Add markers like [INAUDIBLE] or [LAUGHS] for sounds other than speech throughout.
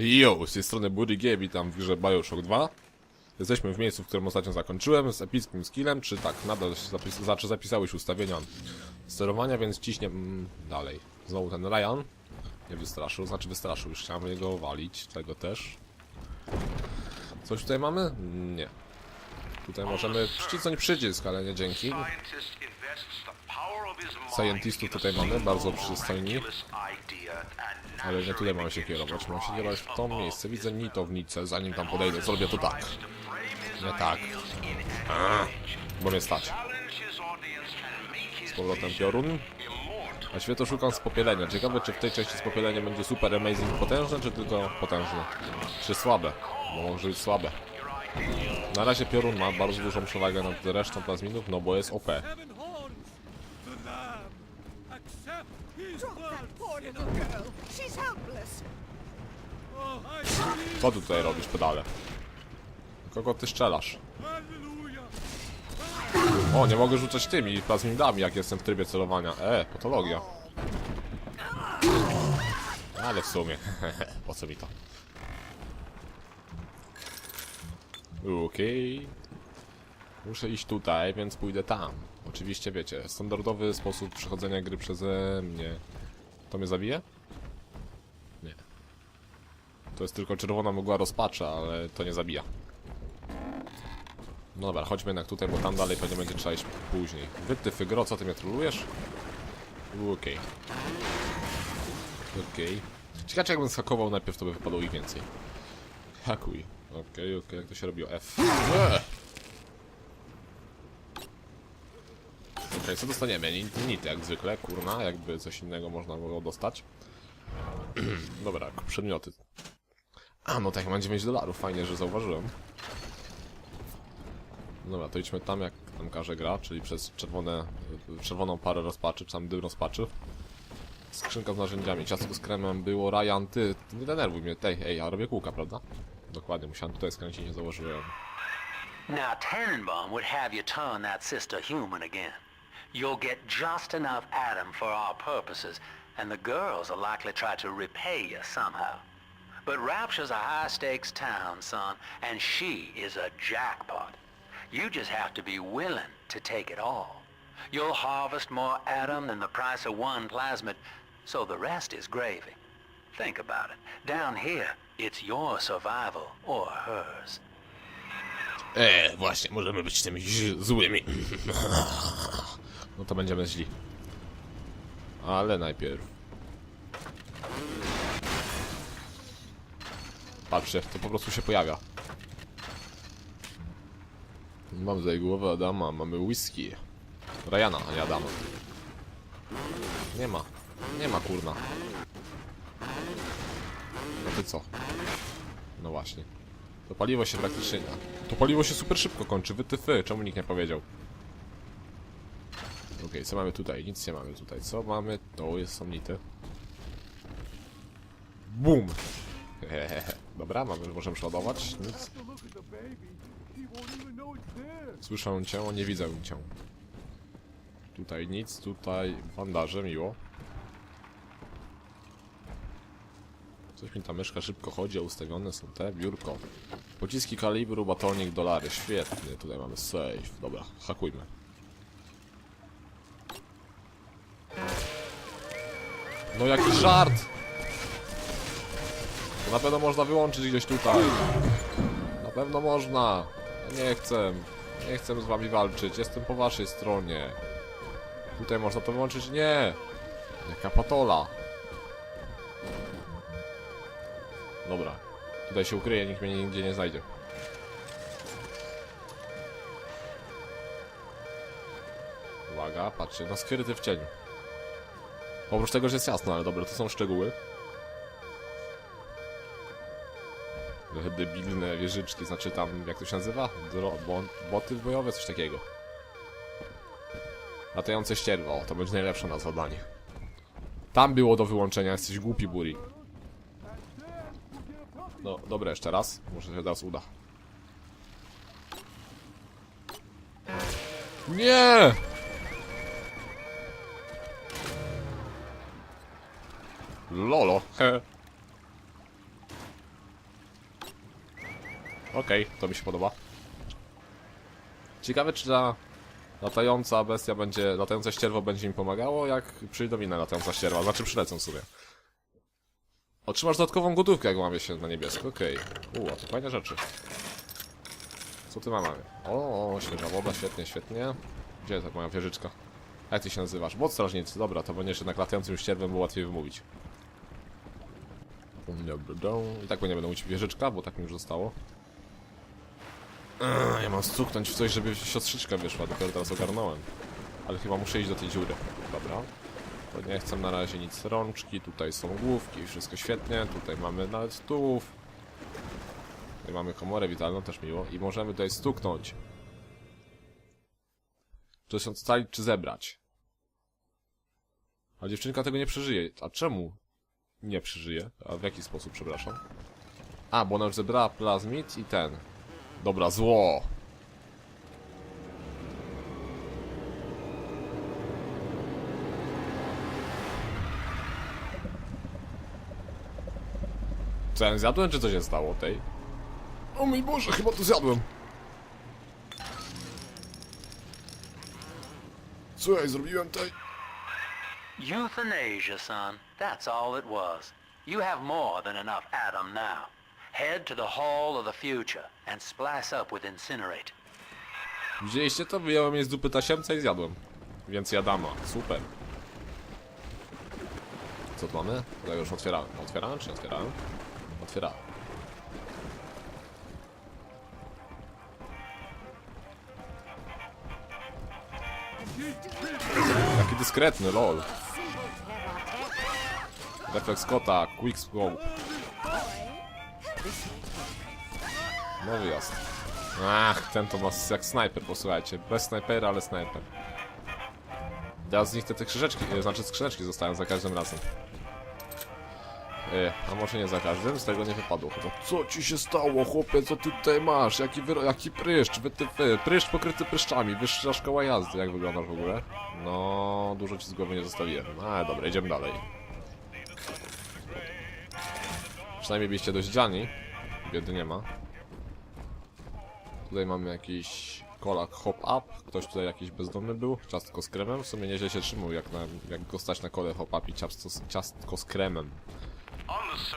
Yo, z tej strony Buddy G, witam w grze Bioshock 2. Jesteśmy w miejscu, w którym ostatnio zakończyłem, z epickim skillem, czy tak, nadal się zapis znaczy zapisałeś ustawienia sterowania, więc ciśnie mm, dalej. Znowu ten Ryan nie wystraszył, znaczy wystraszył, już chciałem jego walić, tego też. Coś tutaj mamy? Nie. Tutaj możemy przycisnąć przycisk, ale nie dzięki. Scientistów tutaj mamy, bardzo przystojni. Ale nie tutaj mamy się kierować, mam się kierować w to miejsce. Widzę nitownicę, zanim tam podejdę, zrobię to tak. Nie tak. A, bo mnie stać. Z powrotem piorun. A świetło szukam z popielenia. Ciekawe, czy w tej części z popieleniem będzie super amazing potężne, czy tylko potężne? Czy słabe? Bo może być słabe. Na razie piorun ma bardzo dużą przewagę nad resztą plazminów, no bo jest OP. Co ty tutaj robisz, pedale? Kogo ty strzelasz? O, nie mogę rzucać tymi plazmidami, jak jestem w trybie celowania. E, patologia. Ale w sumie, [LAUGHS] po co mi to? Okej. Muszę iść tutaj, więc pójdę tam. Oczywiście wiecie, standardowy sposób przechodzenia gry przeze mnie. To mnie zabije? Nie. To jest tylko czerwona mgła rozpacza, ale to nie zabija. No dobra, chodźmy jednak tutaj, bo tam dalej pewnie będzie trzeba iść później. Wyty Fygro, co ty mnie trolujesz? Okej. Okej. Ciekawe, czy jakbym skakował najpierw, to by wypadło ich więcej. Hakuj. Okej, okej, jak to się robiło? F. Eee! Okej, co dostaniemy? Ni- Nity jak zwykle, kurna, jakby coś innego można było dostać. [CLEARS THROAT] Dobra, przedmioty. A, no tak, mam 9 dolarów, fajnie, że zauważyłem. Dobra, to idźmy tam, jak tam każe gra, czyli przez czerwone, czerwoną parę rozpaczy, czy tam dym rozpaczy. Skrzynka z narzędziami, ciastko z kremem było, Ryan, ty, ty nie denerwuj mnie, tej, ej, ja robię kółka, prawda? Dokładnie, musiałem tutaj skręcić, nie założyłem. Now, Tannenbaum would have you turn that sister human again. You'll get just enough Adam for our purposes, and the girls will likely try to repay you somehow. But Rapture's a high-stakes town, son, and she is a jackpot. You just have to be willing to take it all. You'll harvest more Adam than the price of one plasmid, so the rest is gravy. Think about it. Down here, it's your survival or hers. Eee, właśnie, możemy być tymi złymi. [LAUGHS] No to będziemy źli. Ale najpierw. Patrzcie, to po prostu się pojawia. Mam tutaj głowę Adama, mamy whisky. Ryana, a nie Adama. Nie ma. Nie ma kurna. No ty co? No właśnie. To paliwo się praktycznie... To paliwo się super szybko kończy, wytyfy, czemu nikt nie powiedział? Okej, co mamy tutaj? Nic nie mamy tutaj. Co mamy? To jest są nity. Bum! [LAUGHS] Dobra, mamy, możemy przeładować. Nic. Słyszę cię, nie widzę cię. Tutaj nic, tutaj bandaże, miło. Coś mi ta myszka szybko chodzi, a ustawione są te, biurko. Pociski kalibru, batonik, dolary, świetnie. Tutaj mamy safe, dobra, hakujmy. No jaki żart! To na pewno można wyłączyć gdzieś tutaj. Na pewno można. Ja nie chcę. Nie chcę z wami walczyć. Jestem po waszej stronie. Tutaj można to wyłączyć? Nie. Jaka patola. Dobra. Tutaj się ukryję, nikt mnie nigdzie nie znajdzie. Uwaga, patrzcie, no skryty w cieniu. Oprócz tego, że jest jasno, ale dobra, to są szczegóły. Trochę debilne wieżyczki, znaczy tam, jak to się nazywa? Dro bo boty bojowe, coś takiego. Latające ścierwo, o, to będzie najlepsze na zadanie. Tam było do wyłączenia, jesteś głupi, Buri. No, dobra, jeszcze raz. Może się teraz uda. Nie! Lolo. he. Okej, to mi się podoba. Ciekawe, czy ta latająca bestia będzie, latające ścierwo będzie im pomagało, jak przyjdą inne latająca ścierwa, znaczy przylecą sobie. Otrzymasz dodatkową gotówkę, jak mamy się na niebiesko, okej. Okay. Uuu, to fajne rzeczy. Co ty mamy? O, o, świeża woda, świetnie, świetnie. Gdzie jest ta moja wieżyczka? Jak ty się nazywasz? Bot strażnicy, dobra, to będziesz jednak latającym ścierwem, było łatwiej wymówić. I tak nie będę mówić wieżyczka, bo tak mi już zostało. Ja mam stuknąć w coś, żeby siostrzyczka wyszła, dopiero teraz ogarnąłem. Ale chyba muszę iść do tej dziury. Dobra. To nie chcę na razie nic rączki, tutaj są główki, wszystko świetnie, tutaj mamy nawet stów. Tutaj mamy komorę witalną, też miło. I możemy tutaj stuknąć. Czy się ocalić, czy zebrać. A dziewczynka tego nie przeżyje. A czemu nie przeżyje? A w jaki sposób, przepraszam? A, bo ona już zebrała plazmid i ten. Dobra, zło! Co ja zjadłem, czy co się stało tej? O mój Boże, chyba to zjadłem. Co ja zrobiłem tej? Euthanasia, son. That's all it was. You have more than enough now. Head to the Hall of the Future and splice up with Incinerate. Widzieliście to? Wyjąłem je z dupy tasiemca i zjadłem. Więc jadama. Super. Co tu mamy? Ja już otwierałem. Otwierałem czy otwierałem? Otwierałem. Jaki dyskretny, lol. Reflex kota, quick scope. No wyjazd. Ach, ten to ma s- jak snajper, posłuchajcie. Bez snajpera, ale snajper. Teraz z nich te, te krzyżeczki, e, znaczy skrzyneczki zostają za każdym razem. E, a może nie za każdym? Z tego nie wypadło chyba. Co ci się stało, chłopie? Co ty tutaj masz? Jaki, wyro- jaki pryszcz? Wytyfy. Pryszcz pokryty pryszczami. Wyższa szkoła jazdy. Jak wyglądasz w ogóle? No, dużo ci z głowy nie zostawiłem. Ale dobra, idziemy dalej. Przynajmniej byliście dość dziani. Biedy nie ma. Tutaj mamy jakiś kolak hop up. Ktoś tutaj jakiś bezdomny był. Ciastko z kremem. W sumie nieźle się trzymał, jak, na, jak go stać na kole hop up i ciastko, ciastko z kremem.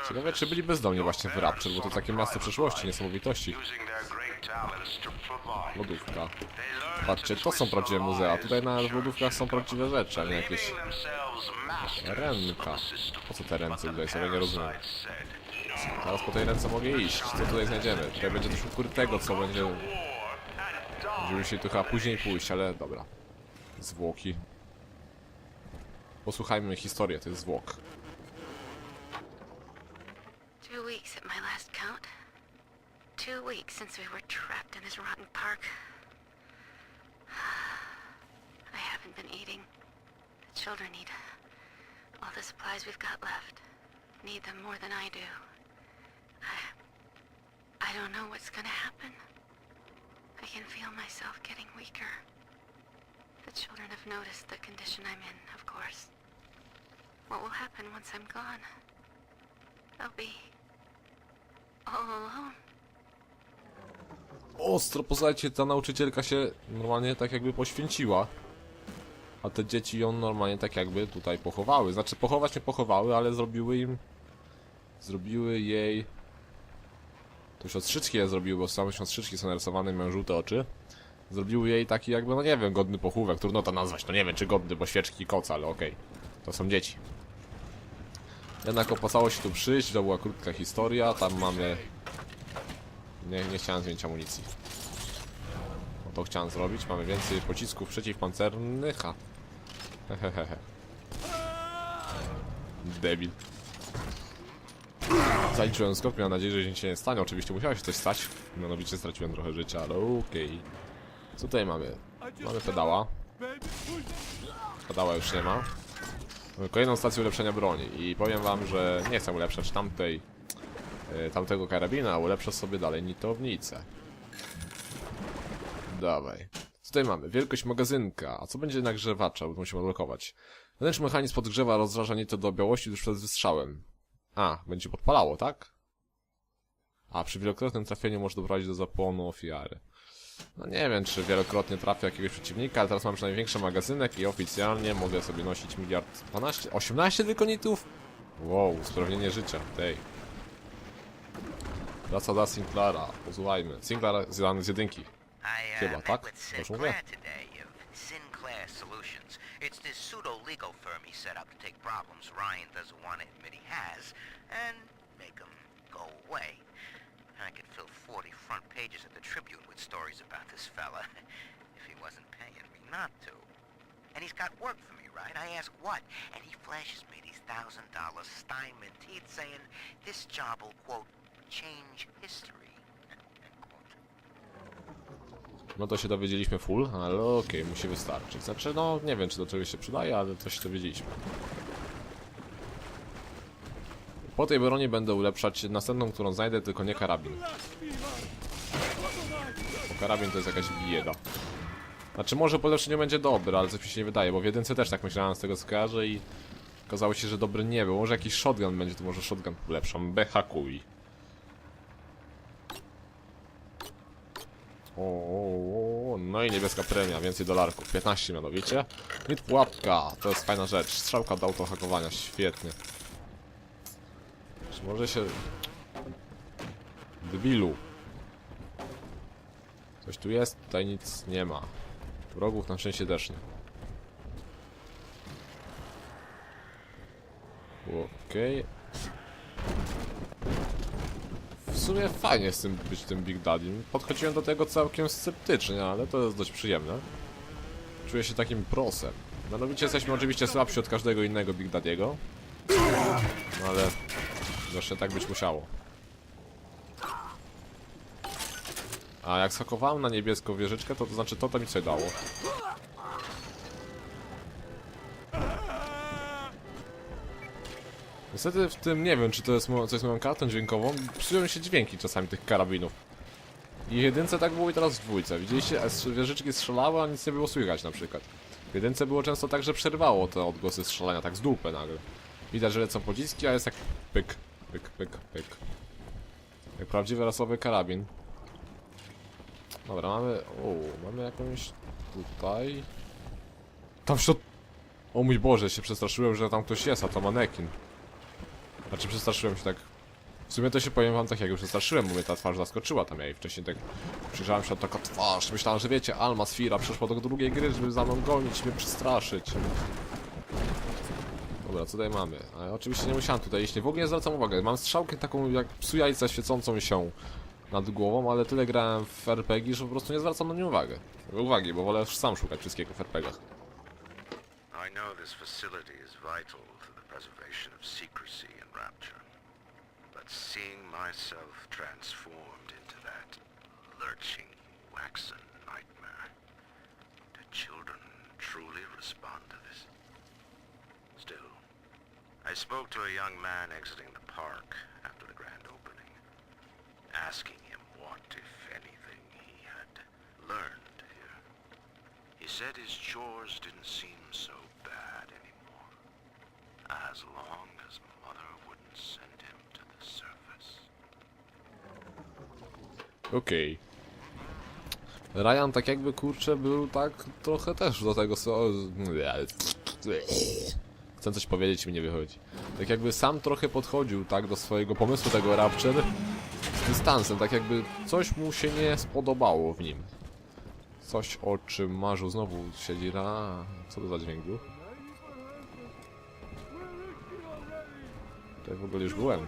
Ciekawe, czy byli bezdomni właśnie w Rapture, bo to takie miasto przyszłości, niesamowitości. Lodówka. Patrzcie, to są prawdziwe muzea. Tutaj na lodówkach są prawdziwe rzeczy, a nie jakieś... Renka. Po co te ręce tutaj? Ja nie rozumiem. Teraz po tej ręce mogę iść. Co tutaj znajdziemy? Tutaj będzie coś ukrytego, co będzie... Będziemy się tu chyba później pójść, ale dobra. Zwłoki. Posłuchajmy historię tych zwłok. Two weeks at my last count. Two weeks since we were trapped in this rotten park. [SIGHS] I haven't been eating. The children need all the supplies we've got left. Need them more than I do. I, don't know what's gonna happen. I can feel myself getting weaker. The children have noticed the condition I'm in, of course. What will happen once I'm gone? I'll be all alone. Ostro, posłuchajcie, ta nauczycielka się normalnie tak jakby poświęciła. A te dzieci ją normalnie tak jakby tutaj pochowały. Znaczy pochować nie pochowały, ale zrobiły im... Zrobiły jej... To siostrzyczki je zrobiły, bo same siostrzyczki są narysowane, mają żółte oczy. Zrobiły jej taki jakby, no nie wiem, godny pochówek, trudno to nazwać, no nie wiem czy godny, bo świeczki i koc, ale okej. To są dzieci. Jednak opłacało się tu przyjść, to była krótka historia, tam mamy... Nie, nie chciałem zmienić amunicji. No to chciałem zrobić, mamy więcej pocisków przeciwpancernych, a... Hehehe. Debil. Zaliczyłem skok, miałem nadzieję, że nic się nie stanie. Oczywiście musiało się coś stać. Mianowicie straciłem trochę życia, ale okej. Co tutaj mamy? Mamy pedała. Pedała już nie ma. Mamy kolejną stację ulepszenia broni i powiem wam, że nie chcę ulepszać tamtej e, tamtego karabina, ulepszę sobie dalej nitownicę. Dawaj. Co tutaj mamy? Wielkość magazynka. A co będzie nagrzewacza? Bo musimy odblokować. Wewnętrzny mechanizm podgrzewa rozraża nitę do białości tuż przed wystrzałem. A, będzie podpalało, tak? A przy wielokrotnym trafieniu może doprowadzić do zapłonu ofiary. No nie wiem, czy wielokrotnie trafię jakiegoś przeciwnika, ale teraz mam już największy magazynek i oficjalnie mogę sobie nosić miliard 12, 18 tylko nitów? Wow, usprawnienie życia, tej. Praca dla Sinclaira, posłuchajmy. Sinclair z, z jedynki. I Chyba, tak? Dobrze mówię? It's this pseudo-legal firm he set up to take problems Ryan doesn't want to admit he has and make them go away. I could fill 40 front pages of the Tribune with stories about this fella [LAUGHS] if he wasn't paying me not to. And he's got work for me, right? I ask what? And he flashes me these thousand dollar Steinman teeth saying this job will, quote, change history. No to się dowiedzieliśmy full, ale okej, musi wystarczyć. Znaczy, no nie wiem, czy do czegoś się przydaje, ale coś dowiedzieliśmy. Po tej broni będę ulepszać następną, którą znajdę, tylko nie karabin. Bo karabin to jest jakaś bieda. Znaczy, może po ulepszeniu będzie dobry, ale coś mi się nie wydaje, bo w jedynce też tak myślałem z tego co kojarzę i okazało się, że dobry nie był. Może jakiś shotgun będzie, to może shotgun ulepszam. Behakuj. O, o, o, no i niebieska premia, więcej dolarków, 15 mianowicie. I pułapka, to jest fajna rzecz, strzałka do autohakowania, świetnie. Czy może się... Debilu. Coś tu jest, tutaj nic nie ma. Wrogów na szczęście też nie. Okej. W sumie fajnie z tym być tym Big Daddy. Podchodziłem do tego całkiem sceptycznie, ale to jest dość przyjemne. Czuję się takim prosem. Mianowicie jesteśmy oczywiście słabsi od każdego innego Big Daddiego. No ale jeszcze tak być musiało. A jak skakowałem na niebieską wieżyczkę, to to znaczy to to mi coś dało. Niestety w tym nie wiem, czy to jest coś z moją kartą dźwiękową. Psują się dźwięki czasami tych karabinów. I jedynce tak było i teraz w dwójce. Widzieliście, wieżyczki strzelały, a nic nie było słychać na przykład. W jedynce było często tak, że przerwało te odgłosy strzelania, tak z dupy nagle. Widać, że lecą pociski, a jest tak pyk, pyk, pyk, pyk. Jak prawdziwy rasowy karabin. Dobra, mamy... O, mamy jakąś... Tutaj... Tam w środ... O mój Boże, się przestraszyłem, że tam ktoś jest, a to manekin. Znaczy przestraszyłem się tak... W sumie to się powiem wam tak, jak przestraszyłem, mnie ta twarz zaskoczyła tam ja i wcześniej tak... Przyjrzałem się, taka twarz, myślałem, że wiecie, Alma Sfira przeszła do drugiej gry, żeby za mną gonić, mnie przestraszyć. Dobra, co tutaj mamy? Ale oczywiście nie musiałem tutaj nie w ogóle nie zwracam uwagi. Mam strzałkę taką jak psu jajca świecącą się nad głową, ale tyle grałem w RPG, że po prostu nie zwracam na nie uwagę. Uwagi, bo wolę sam szukać wszystkiego w RPGach. I know this facility is vital to the preservation of secrecy and rapture. But seeing myself transformed into that lurching, waxen nightmare, do children truly respond to this? Still, I spoke to a young man exiting the park after the grand opening, asking him what, if anything, he had learned here. He said his chores didn't seem so as long as Mother wouldn't send him to the surface. Okej. Ryan tak jakby kurczę był tak trochę też do tego so... Chcę coś powiedzieć i mi nie wychodzi. Tak jakby sam trochę podchodził tak do swojego pomysłu tego Rapture z dystansem, tak jakby coś mu się nie spodobało w nim. Coś o czym marzył znowu siedzi ra... Co to za dźwięk był? Tutaj w ogóle już byłem.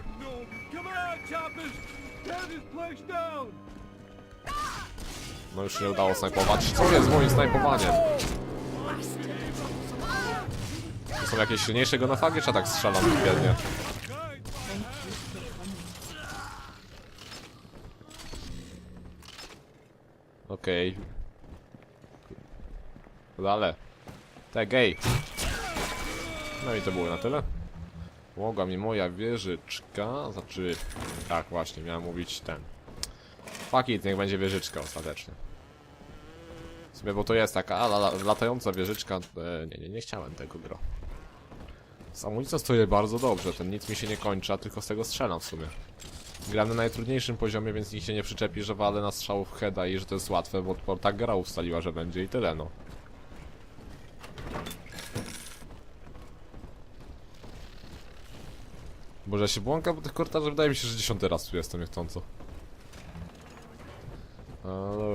No, już nie udało snajpować. Co jest z moim snajpowaniem? To są jakieś silniejsze gonofagi, czy ja tak strzelam biednie? Okej. Dalej. Te gej. No i to było na tyle. Mogła mi moja wieżyczka, znaczy... Tak, właśnie, miałem mówić ten. Fuck it, niech będzie wieżyczka ostatecznie. W sumie, bo to jest taka a, la, la, latająca wieżyczka. E, nie, nie, nie chciałem tego gro. Z amunicją stoję bardzo dobrze, ten nic mi się nie kończy, a tylko z tego strzelam w sumie. Gram na najtrudniejszym poziomie, więc nikt się nie przyczepi, że walę na strzał w heada i że to jest łatwe, bo tak gra ustaliła, że będzie i tyle no. Boże, ja się błąkam po tych korytarzach, wydaje mi się, że dziesiąty raz tu jestem niechcąco.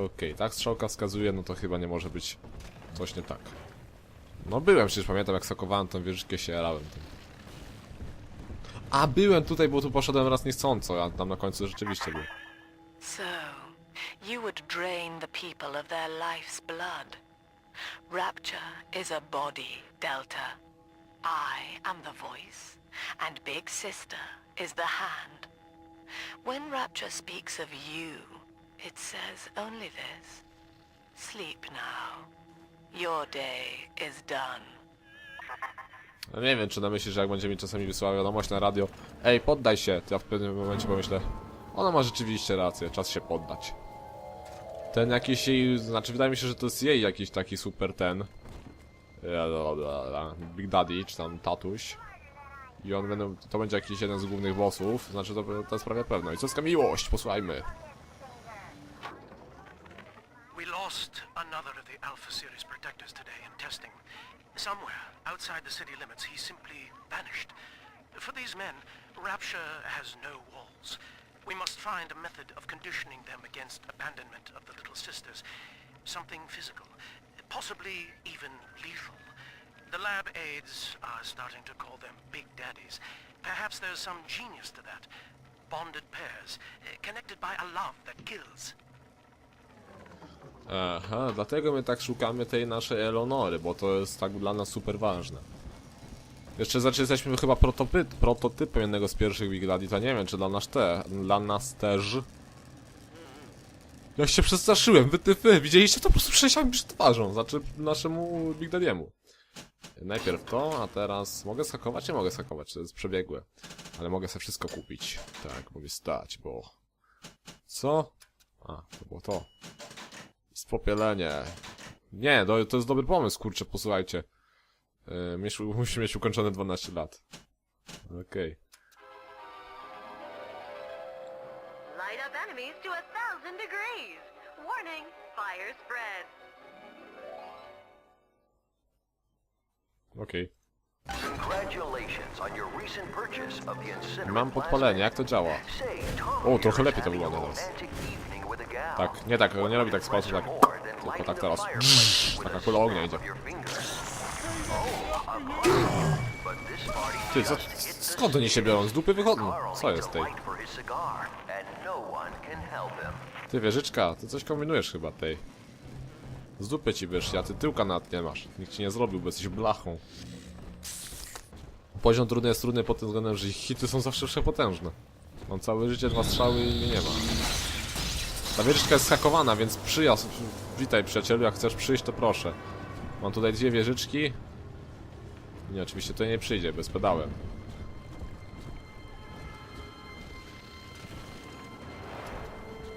Okej, tak strzałka wskazuje, no to chyba nie może być coś nie tak. No byłem, przecież pamiętam jak sakowałem tą wieżyczkę, się jarałem tym. A, byłem tutaj, bo tu poszedłem raz niechcąco, a tam na końcu rzeczywiście był. So, you would drain the people of their life's blood. Rapture is a body, Delta. I am the voice, and Big Sister is the hand. When Rapture speaks of you, it says only this. Sleep now. Your day is done. No nie wiem, czy na myśli, że jak będzie mi czasami wysyłała wiadomość na radio Ej, poddaj się, to ja w pewnym momencie pomyślę Ona ma rzeczywiście rację, czas się poddać Ten jakiś jej, znaczy wydaje mi się, że to jest jej jakiś taki super ten Big Daddy, czy tam tatuś I on będą, to będzie jakiś jeden z głównych bossów, znaczy to, to jest prawie pewno I co jest miłość, posłuchajmy We lost another of the Alpha Series protectors today in testing. Somewhere outside the city limits, he simply vanished. For these men, Rapture has no walls. We must find a method of conditioning them against abandonment of the Little Sisters. Something physical, possibly even lethal. The lab aides are starting to call them Big Daddies. Perhaps there's some genius to that. Bonded pairs, eh, connected by a love that kills. Aha, dlatego my tak szukamy tej naszej Eleonory, bo to jest tak dla nas super ważne. Jeszcze znaczy jesteśmy chyba prototyp, prototypem jednego z pierwszych Big Daddy, to nie wiem czy dla nas te, dla nas też. Ja się przestraszyłem, wytyfy, widzieliście to po prostu przejściami przed twarzą, znaczy naszemu Big Daddy'emu. Najpierw to, a teraz mogę skakować? Nie mogę skakować, to jest przebiegłe. Ale mogę sobie wszystko kupić. Tak, mogę stać, bo... Co? A, to było to. Spopielenie. Nie, to, to jest dobry pomysł, kurczę, posłuchajcie. Yy, [LAUGHS] musi mieć ukończone 12 lat. Okej. Light up enemies to a thousand degrees. Warning, fire spread. Incinerate Mam podpalenie, jak to działa? O, trochę lepiej to wygląda teraz. Tak, nie tak, nie robi tak sposób, tak. Tylko tak teraz. Taka kula ognia idzie. Oh, party Ty, co, skąd oni się biorą? Z dupy wychodzą. Co jest tej? no. Ty, wieżyczka, ty coś kombinujesz chyba tej. Z dupy ci wyszli, a ty tyłka nawet nie masz. Nikt ci nie zrobił, bo jesteś blachą. Poziom trudny jest trudny pod tym względem, że ich hity są zawsze przepotężne. Mam całe życie, dwa strzały i mnie nie ma. Ta wieżyczka jest hakowana, więc przyjazd. Witaj przyjacielu, jak chcesz przyjść, to proszę. Mam tutaj dwie wieżyczki. Nie, oczywiście to nie przyjdzie, bez pedałem.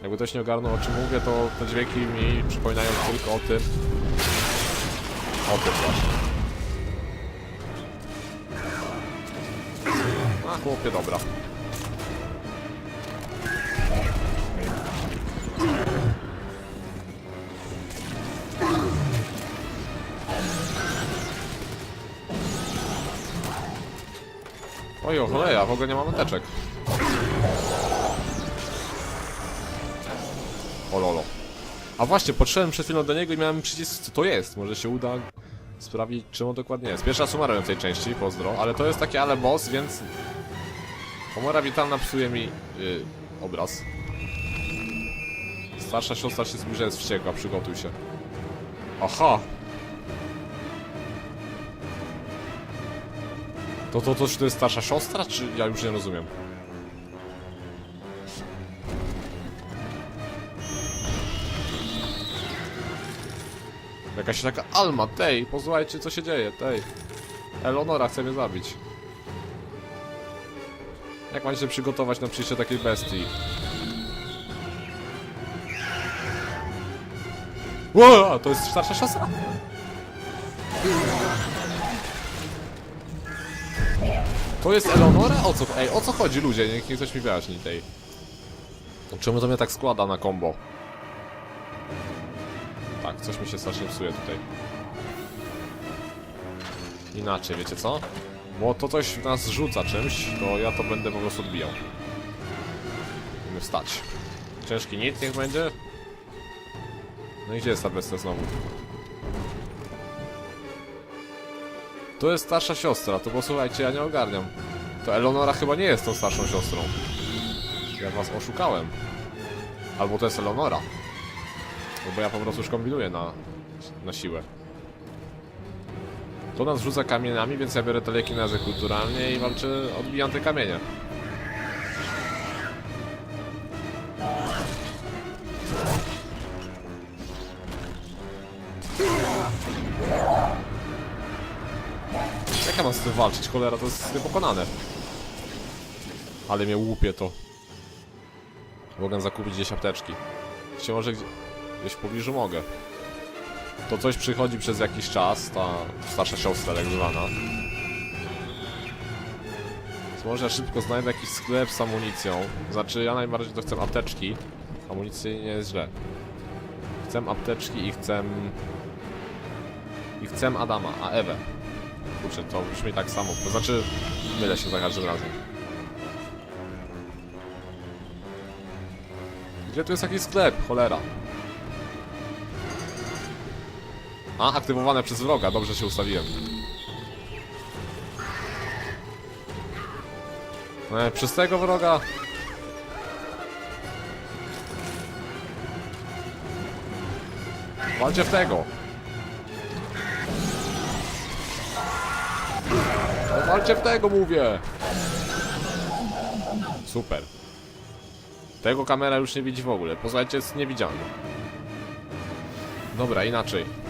Jakby ktoś nie ogarnął o czym mówię, to te dźwięki mi przypominają tylko o tym. O tym właśnie. A chłopie, dobra. Oj, o cholera, w ogóle nie mam apteczek. A właśnie, podszedłem przed chwilą do niego i miałem przycisk, co to jest. Może się uda sprawdzić, czym on dokładnie jest. Pierwsza sumarę w tej części, pozdro, ale to jest taki ale boss, więc... Komora witalna psuje mi yy, obraz. Starsza siostra się zbliża, jest wściekła, przygotuj się. Aha! To to, to, to jest starsza siostra, czy ja już nie rozumiem? Jakaś taka Alma, tej, posłuchajcie co się dzieje, tej. Eleonora chce mnie zabić. Jak mam się przygotować na przyjście takiej bestii? Ło, to jest starsza siostra? To jest Eleonora? O co, ej, o co chodzi ludzie? Niech, niech ktoś mi wyjaśni tej. Czemu to mnie tak składa na combo? Coś mi się strasznie psuje tutaj. Inaczej, wiecie co? Bo to coś nas rzuca czymś, to ja to będę po prostu odbijał. Musimy wstać. Ciężki nic niech będzie. No i gdzie jest ta bestia znowu? To jest starsza siostra, to posłuchajcie, ja nie ogarniam. To Eleonora chyba nie jest tą starszą siostrą. Ja was oszukałem. Albo to jest Eleonora. No bo ja po prostu już kombinuję na, na siłę. To nas rzuca kamieniami, więc ja biorę telekinezę kulturalnie i walczę, odbijam te kamienie. Jak ja mam z tym walczyć? Cholera, to jest niepokonane. Ale mnie łupie to. Mogę zakupić gdzieś apteczki. Czy może gdzie- gdzieś w pobliżu mogę. To coś przychodzi przez jakiś czas, ta starsza siostra tak zwana. Więc może szybko znajdę jakiś sklep z amunicją. Znaczy ja najbardziej to chcę apteczki. Amunicji nie jest źle. Chcę apteczki i chcę... I chcę Adama, a Ewę. Kurczę, to brzmi tak samo. To znaczy, mylę się za każdym razem. Gdzie tu jest jakiś sklep? Cholera. A, aktywowane przez wroga. Dobrze się ustawiłem. E, przez tego wroga... Walcie w tego! No, walcie w tego, mówię! Super. Tego kamera już nie widzi w ogóle. Posłuchajcie, jest niewidzialny. Dobra, inaczej.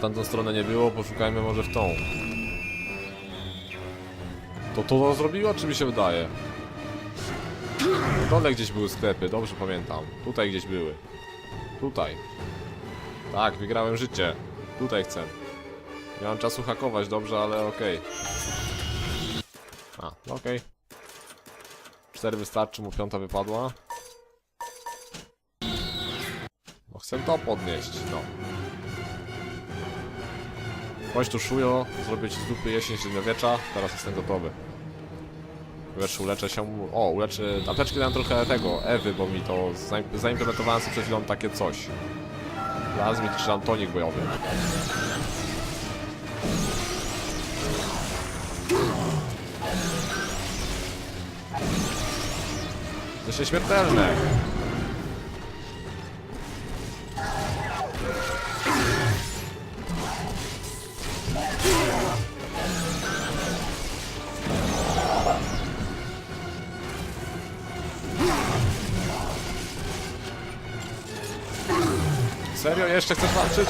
W tamtą stronę nie było, poszukajmy może w tą. To to zrobiło, czy mi się wydaje? Dole gdzieś były sklepy, dobrze pamiętam. Tutaj gdzieś były. Tutaj. Tak, wygrałem życie. Tutaj chcę. Nie mam czasu hakować, dobrze, ale okej. A, no okej. Cztery wystarczy, mu piąta wypadła. No chcę to podnieść, no. Chodź tu szujo, zrobię ci z dupy jesień średniowiecza, teraz jestem gotowy. Jeszcze uleczę się, o uleczę, apteczki dałem trochę tego, Ewy, bo mi to, zaim- zaimplementowałem sobie przed chwilą takie coś. Plazmid czy Antonik bojowy. To się śmiertelne. Serio? Jeszcze chcesz walczyć?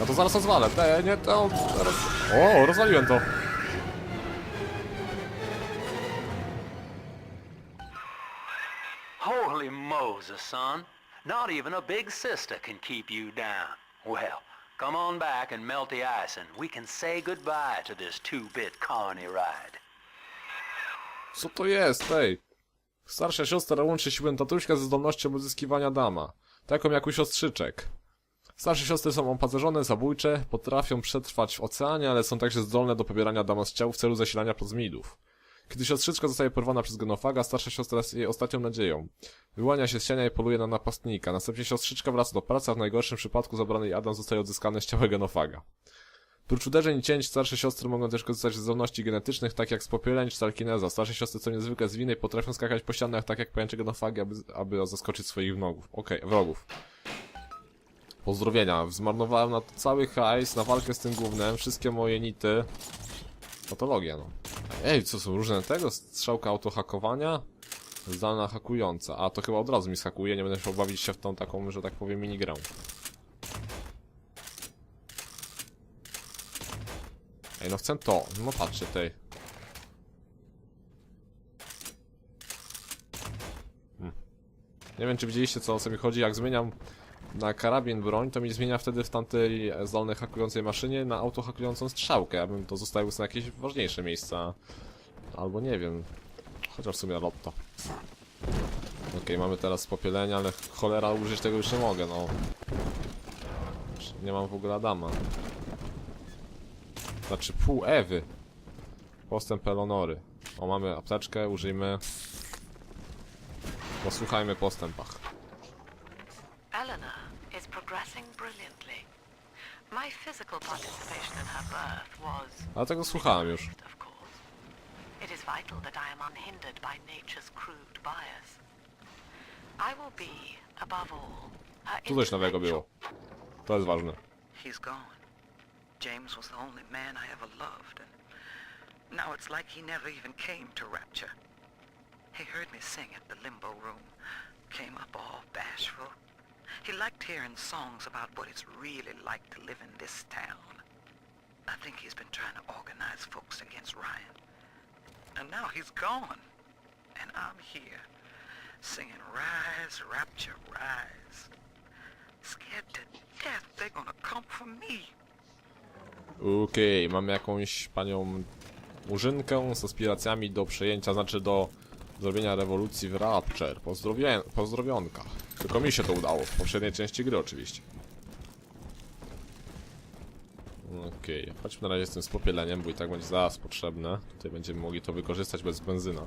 No to zaraz rozwalę. Te, nie to... Zaraz... O, rozwaliłem to. Holy Moses, son. Not even a big sister can keep you down. Well, come on back and melt the ice and we can say goodbye to this two-bit carny ride. Co to jest, ej? Starsza siostra łączy siłę tatuśka ze zdolnością uzyskiwania dama. Taką jak u siostrzyczek. Starsze siostry są opancerzone, zabójcze, potrafią przetrwać w oceanie, ale są także zdolne do pobierania dama z ciał w celu zasilania plazmidów. Kiedy siostrzyczka zostaje porwana przez genofaga, starsza siostra jest jej ostatnią nadzieją. Wyłania się z cienia i poluje na napastnika. Następnie siostrzyczka wraca do pracy, a w najgorszym przypadku zabrany Adam zostaje odzyskany z ciała genofaga. Prócz uderzeń i cięć starsze siostry mogą też korzystać z zdolności genetycznych, tak jak z popieleń czy talkineza. Starsze siostry są niezwykle zwinne potrafią skakać po ścianach tak jak pajęcze genofagi, aby, aby zaskoczyć swoich wrogów. Okej, wrogów. Pozdrowienia. Zmarnowałem na to cały hajs, na walkę z tym głównym, wszystkie moje nity. Patologia, no. Ej, co są różne tego? Strzałka autohakowania? Zdalna hakująca. A, to chyba od razu mi schakuje, nie będę musiał bawić się w tą taką, że tak powiem, minigrę. Ej, no chcę to. No patrzcie, tej. Hmm. Nie wiem, czy widzieliście, co o co mi chodzi. Jak zmieniam na karabin broń, to mi zmienia wtedy w tamtej zdolnej hakującej maszynie na autohakującą strzałkę. Ja bym to zostawił na jakieś ważniejsze miejsca. Albo nie wiem. Chociaż w sumie lotto. Okej, mamy teraz popielenie, ale cholera użyć tego już nie mogę, no. Nie mam w ogóle Adama. Znaczy pół Ewy. Postęp Eleonory. O, mamy apteczkę, użyjmy. Posłuchajmy postępach. Eleanor is progressing brilliantly. My physical participation in her birth was, Ale tego słuchałem już. of course. It is vital that I am unhindered by nature's crude bias. I will be, above all, her Tu coś nowego było. To jest ważne. He's gone. James was the only man I ever loved, and now it's like he never even came to Rapture. He heard me sing at the limbo room, came up all bashful. He liked hearing songs about what it's really like to live in this town. I think he's been trying to organize folks against Ryan. And now he's gone. And I'm here, singing Rise, Rapture, Rise. Scared to death they're gonna come for me. Okej, mamy jakąś panią Murzynkę z aspiracjami do przejęcia, znaczy do zrobienia rewolucji w Rapture. Pozdrowionka. Tylko mi się to udało, w poprzedniej części gry oczywiście. Okej, chodźmy na razie z tym z popieleniem, bo i tak będzie zaraz potrzebne. Tutaj będziemy mogli to wykorzystać bez benzyna.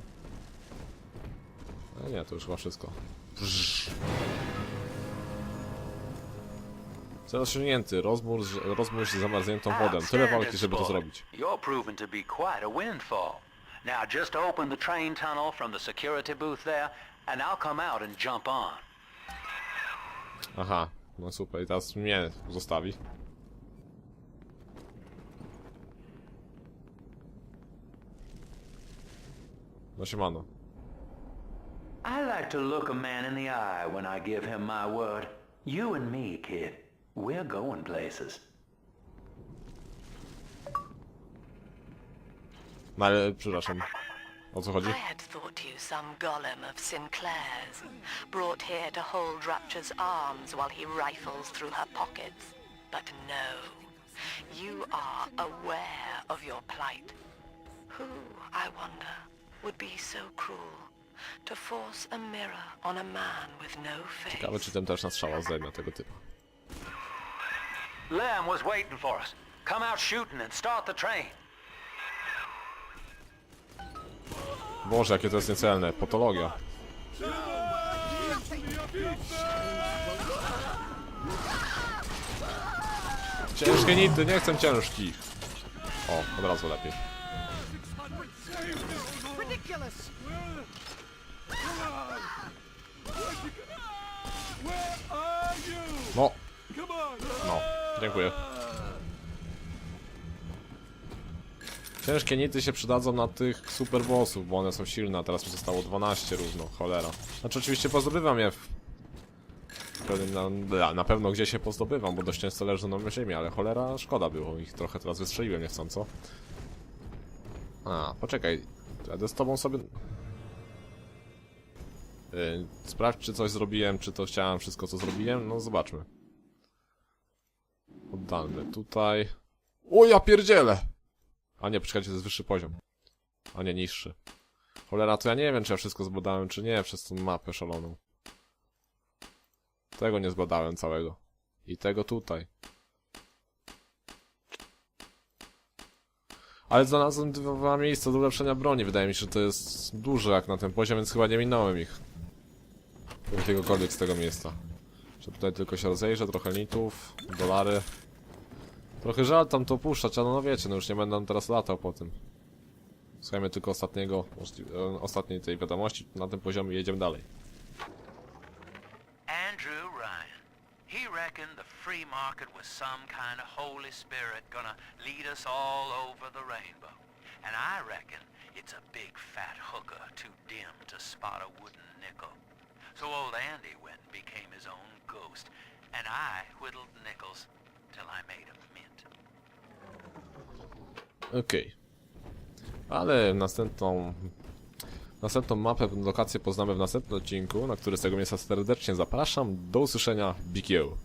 A nie, to już chyba wszystko. Brrr. Cel osiągnięty, rozmórz z zamarzniętą wodę. Tyle walki, żeby to zrobić. You're proving to be quite a windfall. Now just open the train tunnel from the security booth there, and I'll come out and jump on. Aha, no super, i teraz mnie zostawi. No siemano. I like to look a man in the eye when I give him my word. You and me, kid. We're going places. No ale, przepraszam. O co chodzi? I had thought you some golem of Sinclair's, brought here to hold Rapture's arms while he rifles through her pockets. But no, you are aware of your plight. Who, I wonder, would be so cruel to force a mirror on a man with no face? Ciekawe, czy ten też na strzała zdejmie tego typu. Lem was waiting for us. Come out shooting and start the train. Boże, jakie to jest niecelne. Patologia. Ciężkie nity, nie chcę ciężkich. O, od razu lepiej. No! No, dziękuję. Ciężkie nity się przydadzą na tych super bossów, bo one są silne, a teraz mi zostało 12 równo, cholera. Znaczy oczywiście pozdobywam je w... Na, na pewno gdzie się pozdobywam, bo dość często leżą na ziemi, ale cholera szkoda było, ich trochę teraz wystrzeliłem niechcąco. A, poczekaj, jadę z tobą sobie... Yy, sprawdź czy coś zrobiłem, czy to chciałem wszystko co zrobiłem, no zobaczmy. Oddalny tutaj. O ja pierdzielę! A nie, poczekajcie, to jest wyższy poziom. A nie, niższy. Cholera, to ja nie wiem, czy ja wszystko zbadałem, czy nie, przez tą mapę szaloną. Tego nie zbadałem całego. I tego tutaj. Ale znalazłem dwa miejsca do ulepszenia broni. Wydaje mi się, że to jest duże jak na ten poziom, więc chyba nie minąłem ich. Jakiegokolwiek z tego miejsca. Że tutaj tylko się rozejrzę, trochę litów, dolary. Trochę żal tam to puszczać, ale no wiecie, no już nie będę teraz latał po tym. Słuchajmy tylko ostatniego, e, ostatniej tej wiadomości, na tym poziomie jedziemy dalej. Andrew Ryan. He reckoned the free market was some kind of holy spirit gonna lead us all over the rainbow. And I reckon it's a big fat hooker too dim to spot a wooden nickel. So old Andy went and became his own ghost, and I whittled nickels till I made a mint. Okej. Ale następną... Następną mapę, lokację poznamy w następnym odcinku, na który z tego miejsca serdecznie zapraszam. Do usłyszenia, BQ.